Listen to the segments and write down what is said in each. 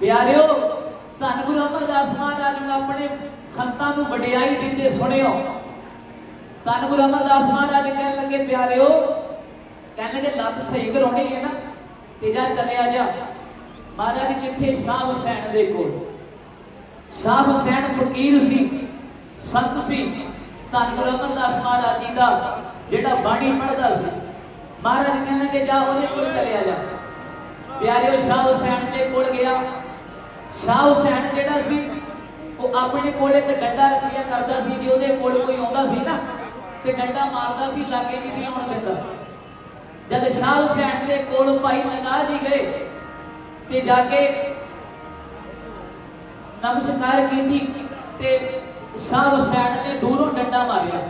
ਪਿਆਰਿਓ, ਧੰਨ ਗੁਰੂ ਅਮਰਦਾਸ ਮਹਾਰਾਜ ਨੂੰ ਆਪਣੇ ਸੰਤਾਂ ਨੂੰ ਵਡਿਆਈ ਦਿੰਦੇ ਸੁਣਿਓ। ਧੰਨ ਗੁਰੂ ਅਮਰਦਾਸ ਮਹਾਰਾਜ ਕਹਿਣ ਲੱਗੇ, ਪਿਆਰਿਓ, ਕਹਿਣ ਲੱਗੇ, ਲੱਤ ਸਹੀ ਕਰਾਉਣੀ ਹੈ ਨਾ, ਤੇ ਜਾ ਚੱਲਿਆ ਜਾ। ਮਹਾਰਾਜ ਜਿੱਥੇ ਸ਼ਾਹ ਹੁਸੈਨ ਦੇ ਕੋਲ। ਸ਼ਾਹ ਹੁਸੈਨ ਫਕੀਰ ਸੀ, ਸੰਤ ਸੀ। ਧੰਨ ਗੁਰੂ ਅਮਰਦਾਸ ਮਹਾਰਾਜ ਜੀ ਦਾ ਜਿਹੜਾ ਬਾਣੀ ਪੜ੍ਹਦਾ ਸੀ। ਮਹਾਰਾਜ ਕਹਿੰਦੇ ਕਿ ਜਾ ਉਹਦੇ ਕੋਲ ਚਲਿਆ ਜਾ। ਪਿਆਰਿਓ, ਸ਼ਾਹ ਹੁਸੈਨ ਦੇ ਕੋਲ ਗਿਆ। ਸ਼ਾਹ ਹੁਸੈਨ ਜਿਹੜਾ ਸੀ, ਉਹ ਆਪਣੇ ਕੋਲ ਇੱਕ ਡੰਡਾ ਰੱਖਿਆ ਕਰਦਾ ਸੀ ਜੇ ਉਹਦੇ ਕੋਲ ਕੋਈ ਆਉਂਦਾ ਸੀ ਨਾ, ਤੇ ਡੰਡਾ ਮਾਰਦਾ ਸੀ, ਲਾਗੇ ਨਹੀਂ ਸੀ ਆਉਣ ਦਿੰਦਾ। ਜਦ ਸ਼ਾਹ ਹੁਸੈਨ ਦੇ ਕੋਲ ਭਾਈ ਲਗਾ ਜੀ ਗਏ, ਤੇ ਜਾ ਕੇ ਨਮਸਕਾਰ ਕੀਤੀ ਤੇ ਸ਼ਾਹ ਹੁਸੈਨ ਨੇ ਦੂਰੋਂ ਡੰਡਾ ਮਾਰਿਆ।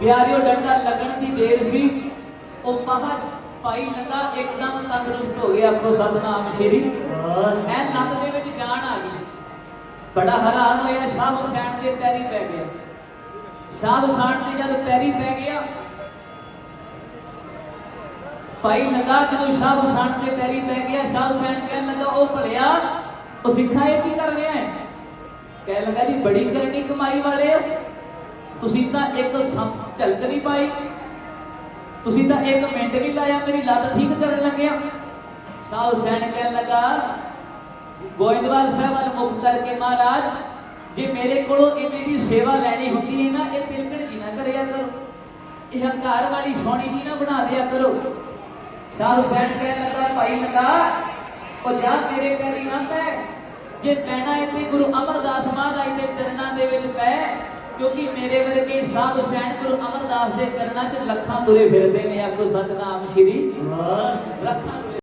ਪਿਆਰਿਓ, ਡੰਡਾ ਲੱਗਣ ਦੀ ਦੇਰ ਸੀ, ਉਹ ਪਹਾੜ ਭਾਈ ਲਗਾ ਇੱਕਦਮ ਤੰਦਰੁਸਤ ਹੋ ਗਿਆ ਆਪੋ ਸਤਨਾਮ ਸ਼੍ਰੀ। ਮੈਂ ਨੱਕ ਦੇ ਵਿੱਚ ਜਾਣ ਆ ਗਈ। ਬੜਾ ਹੈਰਾਨ ਹੋਇਆ, ਸ਼ਾਹ ਹੁਸੈਨ ਦੇ ਪੈਰੀ ਪੈ ਗਿਆ। ਸ਼ਾਹ ਹੁਸੈਨ ਦੇ ਜਦ ਪੈਰੀ ਪੈ ਗਿਆ, ਭਾਈ ਲਗਾ ਜਦੋਂ ਸ਼ਾਹ ਹੁਸੈਨ ਦੇ ਪੈਰੀ ਪੈ ਗਿਆ, ਸ਼ਾਹ ਹੁਸੈਨ ਕਹਿਣ ਲੱਗਾ, ਉਹ ਭਲਿਆ, ਉਹ ਸਿੱਖਾ ਇਹ ਕੀ ਕਰ ਰਿਹਾ ਹੈ? ਕਹਿਣ ਲੱਗਾ, ਜੀ, ਬੜੀ ਕਰਨੀ ਕਮਾਈ ਵਾਲੇ ਹੋ। ਤੁਸੀਂ ਤਾਂ ਇੱਕ ਝਲਕ ਨਹੀਂ ਪਾਈ। ਤੁਸੀਂ ਤਾਂ ਇੱਕ ਮਿੰਟ ਵੀ ਲਾਇਆ, ਮੇਰੀ ਲੱਤ ਠੀਕ ਕਰਨ ਲੱਗਿਆ। ਸ਼ਾਹ ਹੁਸੈਨ ਕਹਿਣ ਲੱਗਾ ਗੋਇੰਦਵਾਲ ਸਾਹਿਬ ਵੱਲ ਮੁਖ ਕਰਕੇ ਮਹਾਰਾਜ ਜੇ ਮੇਰੇ ਕੋਲੋਂ ਇਹ ਮੇਰੀ ਸੇਵਾ ਲੈਣੀ ਹੁੰਦੀ ਹੈ ਨਾ ਇਹ ਤਿਲਕਣ ਜੀ ਨਾ ਕਰਿਆ ਕਰੋ ਇਹ ਹੰਕਾਰ ਵਾਲੀ ਸੋਣੀ ਜੀ ਨਾ ਬਣਾ ਦਿਆ ਕਰੋ ਸ਼ਾਹ ਹੁਸੈਨ ਕਹਿਣ ਲੱਗਾ ਭਾਈ ਲਗਾ ਉਹ ਜਾ ਮੇਰੇ ਪੈਰੀ ਨਾ ਪੈ ਜੇ ਪੈਣਾ ਤੇ ਗੁਰੂ ਅਮਰਦਾਸ ਮਹਾਰਾਜ ਦੇ ਚਰਨਾਂ ਦੇ ਵਿੱਚ ਪੈ ਕਿਉਂਕਿ ਮੇਰੇ ਵਰਗੇ ਸ਼ਾਹ ਹੁਸੈਨ ਗੁਰੂ ਅਮਰਦਾਸ ਦੇ ਚਰਨਾਂ 'ਚ ਲੱਖਾਂ ਤੁਰੇ ਫਿਰਦੇ ਨੇ ਆਖੋ ਸਤਨਾਮ ਸ਼੍ਰੀ ਲੱਖਾਂ ਤੁਰੇ